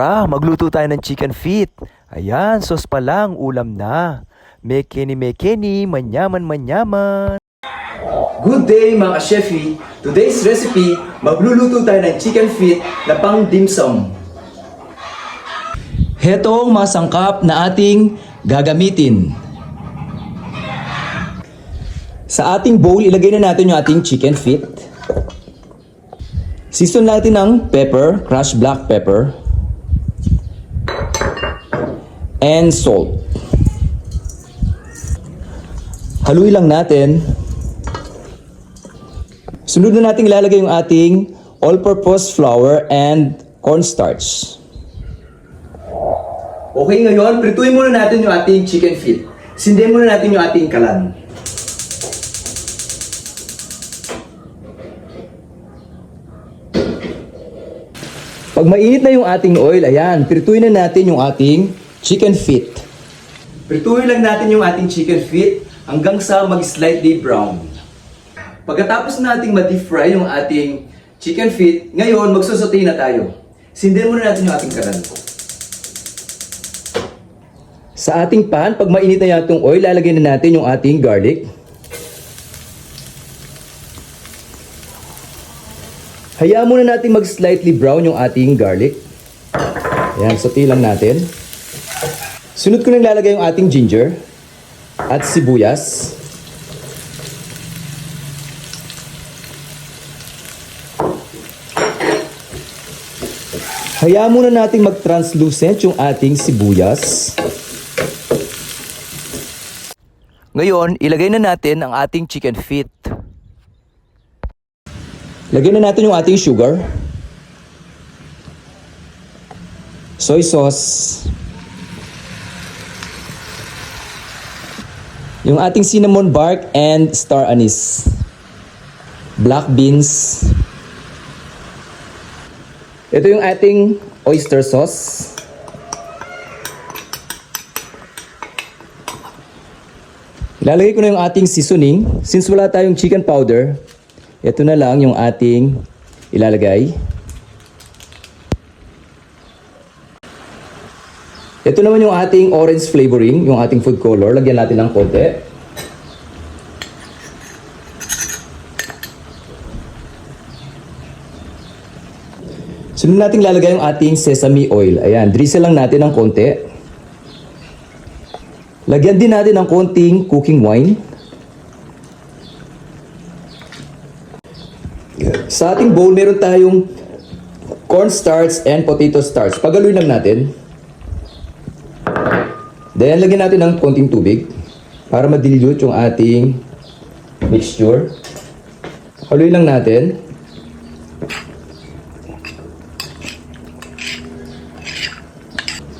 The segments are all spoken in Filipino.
Tara, magluto tayo ng chicken feet. Ayan, sos pa lang, ulam na. Mekeni mekeni, manyaman manyaman. Good day mga ka-chefi! Today's recipe, magluluto tayo ng chicken feet na pang dim sum. Heto ang mga sangkap na ating gagamitin. Sa ating bowl, ilagay na natin yung ating chicken feet. Season natin ng pepper, crushed black pepper, and salt. Haluin lang natin Sunod na natin ilalagay yung ating all-purpose flour and cornstarch. Okay, ngayon, prituin muna natin yung ating chicken feet. Sindihan muna natin yung ating kalan. Pag mainit na yung ating oil, ayan, prituin na natin yung ating chicken feet. Prituin lang natin yung ating chicken feet hanggang sa mag-slightly brown. Pagkatapos nating ma-deep fry yung ating chicken feet, ngayon magsusote na tayo. Sindihan muna natin yung ating kalan. Sa ating pan, pag mainit na yung oil, lalagyan na natin yung ating garlic. Hayaan muna natin mag-slightly brown yung ating garlic. Ayan, saute lang natin. Sunod ko nang lalagay yung ating ginger at sibuyas. Hayaan muna natin mag-translucent yung ating sibuyas. Ngayon, ilagay na natin ang ating chicken feet. Lagyan na natin yung ating sugar. Soy sauce. Yung ating cinnamon bark and star anise. Black beans. Ito yung ating oyster sauce. Ilalagay ko na yung ating seasoning. Since wala tayong chicken powder, ito na lang yung ating ilalagay. Ito naman yung ating orange flavoring, yung ating food color. Lagyan natin ng konti. Sunod natin lalagay yung ating sesame oil. Ayan, drizzle lang natin ng konti. Lagyan din natin ng konting cooking wine. Sa ating bowl, meron tayong cornstarch and potato starch. Pagaluin lang natin. Then, lagyan natin ng konting tubig para madilute yung ating mixture. Haluin lang natin.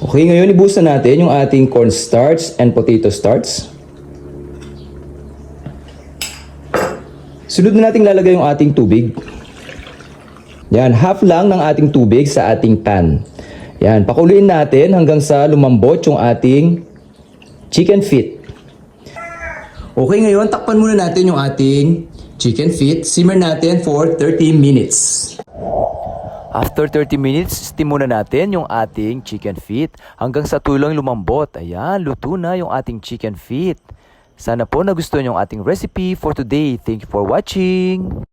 Okay, ngayon ibuhos na natin yung ating cornstarch and potato starch. Sunod na natin lalagay yung ating tubig. Yan, half lang ng ating tubig sa ating pan. Yan, pakuluin natin hanggang sa lumambot yung ating chicken feet. Okay, ngayon takpan muna natin yung ating chicken feet. Simmer natin for 30 minutes. After 30 minutes, steam muna natin yung ating chicken feet hanggang sa tulong lumambot. Ayan, luto na yung ating chicken feet. Sana po nagustuhan yung ating recipe for today. Thank you for watching!